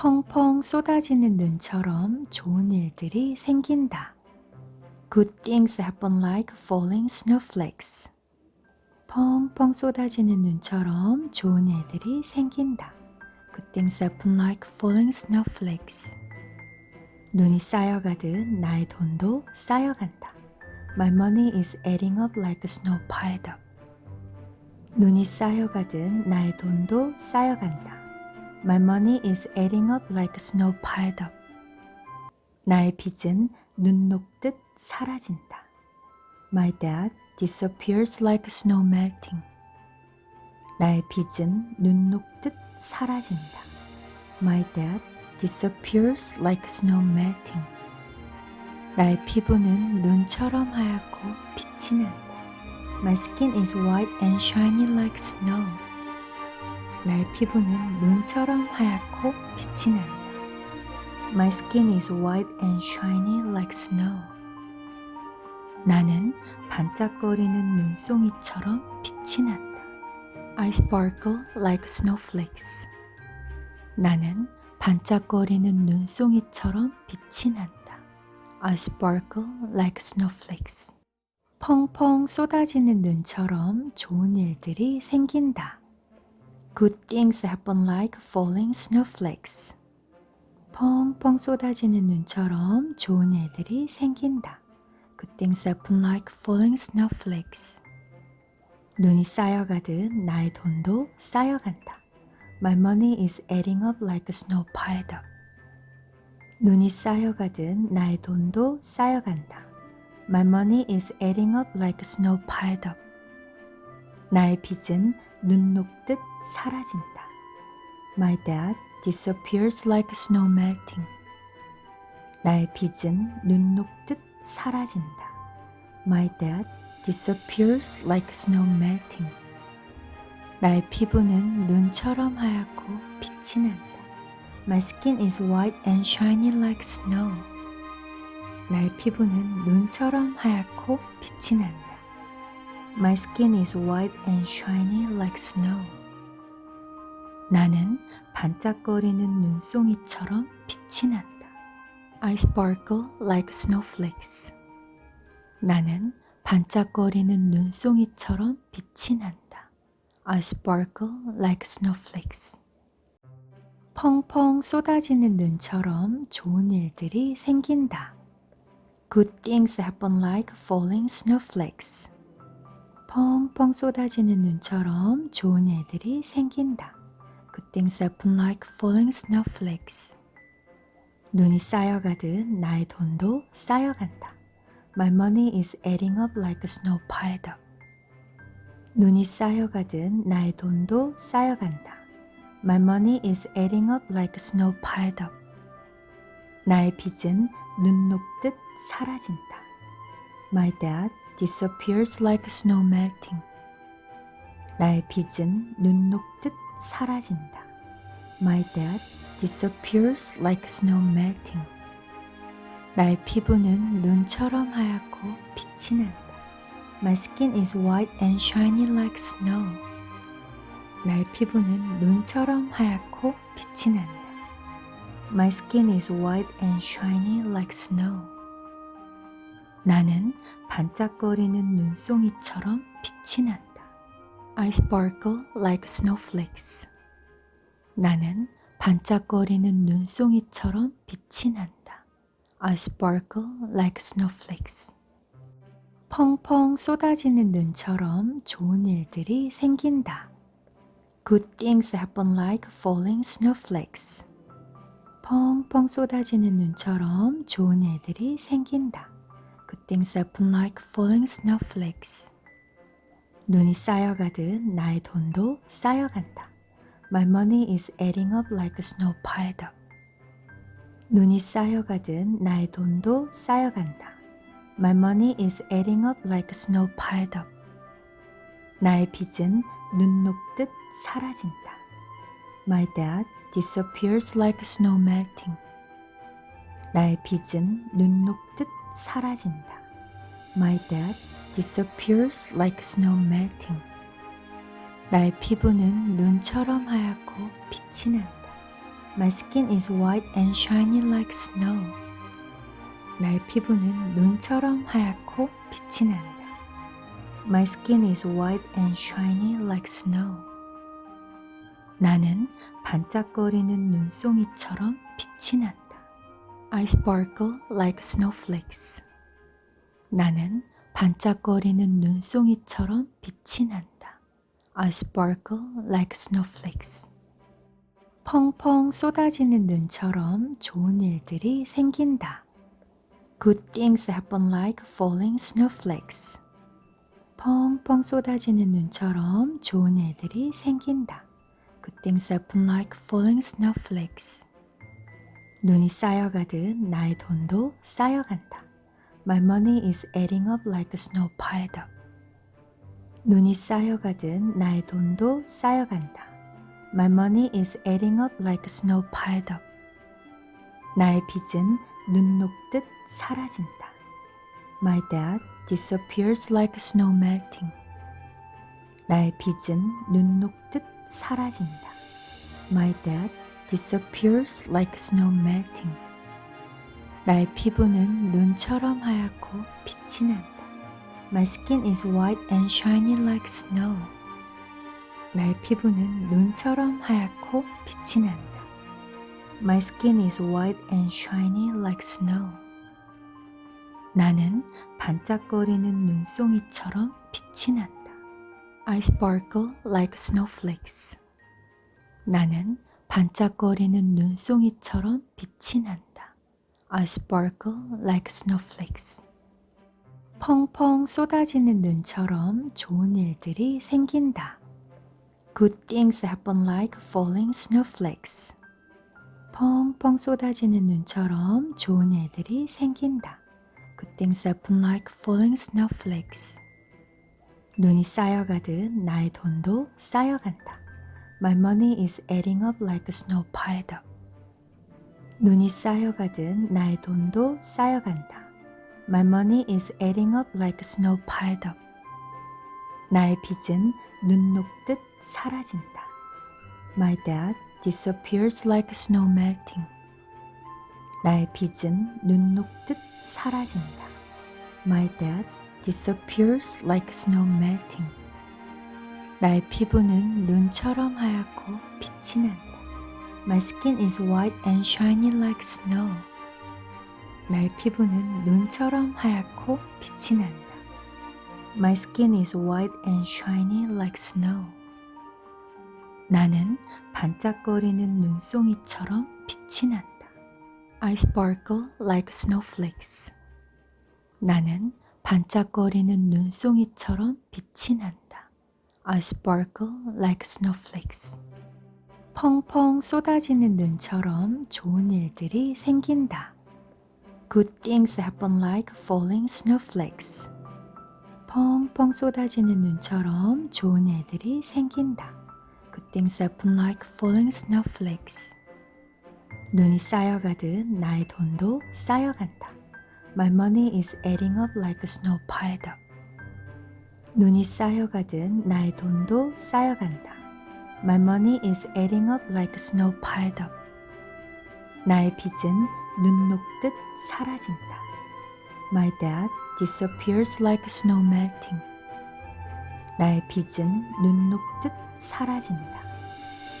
펑펑 쏟아지는 눈처럼 좋은 일들이 생긴다. Good things happen like falling snowflakes. 펑펑 쏟아지는 눈처럼 좋은 일들이 생긴다. Good things happen like falling snowflakes. 눈이 쌓여가듯 나의 돈도 쌓여간다. My money is adding up like snow piled up. 눈이 쌓여가듯 나의 돈도 쌓여간다. My money is adding up like snow piled up. 나의 빚은 눈 녹듯 사라진다. My debt disappears like snow melting. 나의 빚은 눈 녹듯 사라진다. My debt disappears like snow melting. 나의 피부는 눈처럼 하얗고 빛이 난다. My skin is white and shiny like snow. 나의 피부는 눈처럼 하얗고 빛이 난다. My skin is white and shiny like snow. 나는 반짝거리는 눈송이처럼 빛이 난다. I sparkle like snowflakes. 나는 반짝거리는 눈송이처럼 빛이 난다. I sparkle like snowflakes. 펑펑 쏟아지는 눈처럼 좋은 일들이 생긴다. Good things happen like falling snowflakes. 펑펑 쏟아지는 눈처럼 좋은 일들이 생긴다. Good things happen like falling snowflakes. 눈이 쌓여가듯 나의 돈도 쌓여간다. My money is adding up like a snow piled up. 눈이 쌓여가듯 나의 돈도 쌓여간다. My money is adding up like snow piled up. 나의 빚은 눈 녹듯 사라진다. My debt disappears like snow melting. 나의 빚은 눈 녹듯 사라진다. My debt disappears like snow melting. 나의 피부는 눈처럼 하얗고 빛이 난다. My skin is white and shiny like snow. 나의 피부는 눈처럼 하얗고 빛이 난다. My skin is white and shiny like snow. 나는 반짝거리는 눈송이처럼 빛이 난다. I sparkle like snowflakes. 나는 반짝거리는 눈송이처럼 빛이 난다. I sparkle like snowflakes. 펑펑 쏟아지는 눈처럼 좋은 일들이 생긴다. Good things happen like falling snowflakes. 펑펑 쏟아지는 눈처럼 좋은 일들이 생긴다. Good things happen like falling snowflakes. 눈이 쌓여가듯 나의 돈도 쌓여간다. My money is adding up like a snow piled up. 눈이 쌓여가듯 나의 돈도 쌓여간다. My money is adding up like snow piled up. 나의 빚은 눈 녹듯 사라진다. My debt disappears like snow melting. 나의 빚은 눈 녹듯 사라진다. My debt disappears like snow melting. 나의 피부는 눈처럼 하얗고 빛이 난다. My skin is white and shiny like snow. 나의 피부는 눈처럼 하얗고 빛이 난다. My skin is white and shiny like snow. 나는 반짝거리는 눈송이처럼 빛이 난다. I sparkle like snowflakes. 나는 반짝거리는 눈송이처럼 빛이 난다. I sparkle like snowflakes. 펑펑 쏟아지는 눈처럼 좋은 일들이 생긴다. Good things happen like falling snowflakes. 펑펑 쏟아지는 눈처럼 좋은 일들이 생긴다. Good things happen like falling snowflakes. 눈이 쌓여가듯 나의 돈도 쌓여간다. My money is adding up like a snow piled up. 눈이 쌓여가듯 나의 돈도 쌓여간다. My money is adding up like a snow piled up. 나의 빚은 눈 녹듯 사라진다. My debt disappears like snow melting. 나의 빚은 눈 녹듯 사라진다. My debt disappears like snow melting. 나의 피부는 눈처럼 하얗고 빛이 난다. My skin is white and shiny like snow. 나의 피부는 눈처럼 하얗고 빛이 난다. My skin is white and shiny like snow. 나는 반짝거리는 눈송이처럼 빛이 난다. I sparkle like snowflakes. 나는 반짝거리는 눈송이처럼 빛이 난다. I sparkle like snowflakes. 펑펑 쏟아지는 눈처럼 좋은 일들이 생긴다. Good things happen like falling snowflakes. 펑펑 쏟아지는 눈처럼 좋은 일들이 생긴다. Good things happen like falling snowflakes. 눈이 쌓여가듯 나의 돈도 쌓여간다. My money is adding up like snow piled up. 눈이 쌓여가듯 나의 돈도 쌓여간다. My money is adding up like snow piled up. 나의 빚은 눈 녹듯 사라진다. My debt disappears like snow melting. 나의 빚은 눈 녹듯 사라진다. My debt disappears like snow melting. 나의 피부는 눈처럼 하얗고 빛이 난다. My skin is white and shiny like snow. 나의 피부는 눈처럼 하얗고 빛이 난다. My skin is white and shiny like snow. 나는 반짝거리는 눈송이처럼 빛이 난다. I sparkle like snowflakes. 나는 반짝거리는 눈송이처럼 빛이 난다. I sparkle like snowflakes. 펑펑 쏟아지는 눈처럼 좋은 일들이 생긴다. Good things happen like falling snowflakes. 펑펑 쏟아지는 눈처럼 좋은 일들이 생긴다. Good things happen like falling snowflakes. 눈이 쌓여가듯 나의 돈도 쌓여간다. My money is adding up like snow piled up. 눈이 쌓여가듯 나의 돈도 쌓여간다. My money is adding up like snow piled up. 나의 빚은 눈 녹듯 사라진다. My debt disappears like snow melting. 나의 빚은 눈 녹듯 사라진다. My debt disappears like snow melting. 나의 피부는 눈처럼 하얗고 빛이 난다. My skin is white and shiny like snow. 나의 피부는 눈처럼 하얗고 빛이 난다. My skin is white and shiny like snow. 나는 반짝거리는 눈송이처럼 빛이 난다. I sparkle like snowflakes. 나는 반짝거리는 눈송이처럼 빛이 난다. I sparkle like snowflakes. 펑펑 쏟아지는 눈처럼 좋은 일들이 생긴다. Good things happen like falling snowflakes. 펑펑 쏟아지는 눈처럼 좋은 일들이 생긴다. Good things happen like falling snowflakes. 눈이 쌓여가듯 나의 돈도 쌓여간다. My money is adding up like snow piled up. 눈이 쌓여가듯 나의 돈도 쌓여간다. My money is adding up like snow piled up. 나의 빚은 눈 녹듯 사라진다. My debt disappears like snow melting. 나의 빚은 눈 녹듯 사라진다.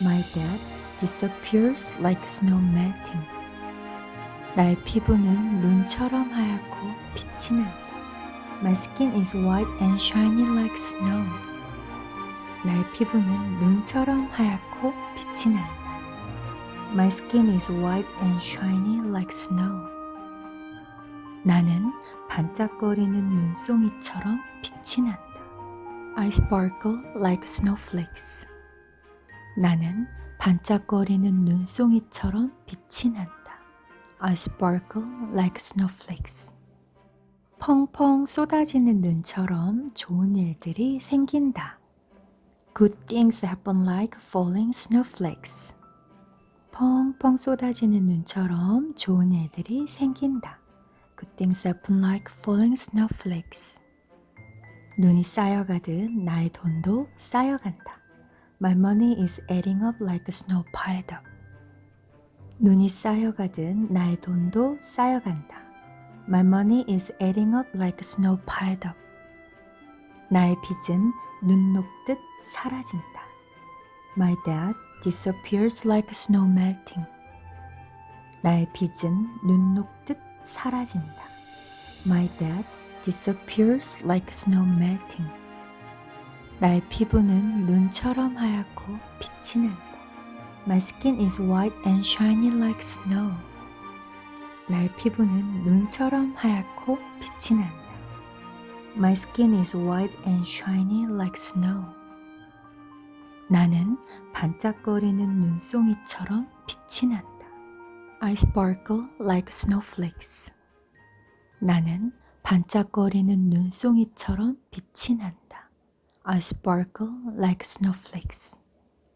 My debt disappears like snow melting. 나의 피부는 눈처럼 하얗고 빛이 난다. My skin is white and shiny like snow. 나의 피부는 눈처럼 하얗고 빛이 난다. My skin is white and shiny like snow. 나는 반짝거리는 눈송이처럼 빛이 난다. I sparkle like snowflakes. 나는 반짝거리는 눈송이처럼 빛이 난다. I sparkle like snowflakes. 펑펑 쏟아지는 눈처럼 좋은 일들이 생긴다. Good things happen like falling snowflakes. 펑펑 쏟아지는 눈처럼 좋은 일들이 생긴다. Good things happen like falling snowflakes. 눈이 쌓여가듯 나의 돈도 쌓여간다. My money is adding up like snow piled up. 눈이 쌓여가듯 나의 돈도 쌓여간다. My money is adding up like snow piled up. 나의 빚은 눈 녹듯 사라진다. My debt disappears like snow melting. 나의 빚은 눈 녹듯 사라진다. My debt disappears like snow melting. 나의 피부는 눈처럼 하얗고 빛이 난다. My skin is white and shiny like snow. 나의 피부는 눈처럼 하얗고 빛이 난다. My skin is white and shiny like snow. 나는 반짝거리는 눈송이처럼 빛이 난다. I sparkle like snowflakes. 나는 반짝거리는 눈송이처럼 빛이 난다. I sparkle like snowflakes.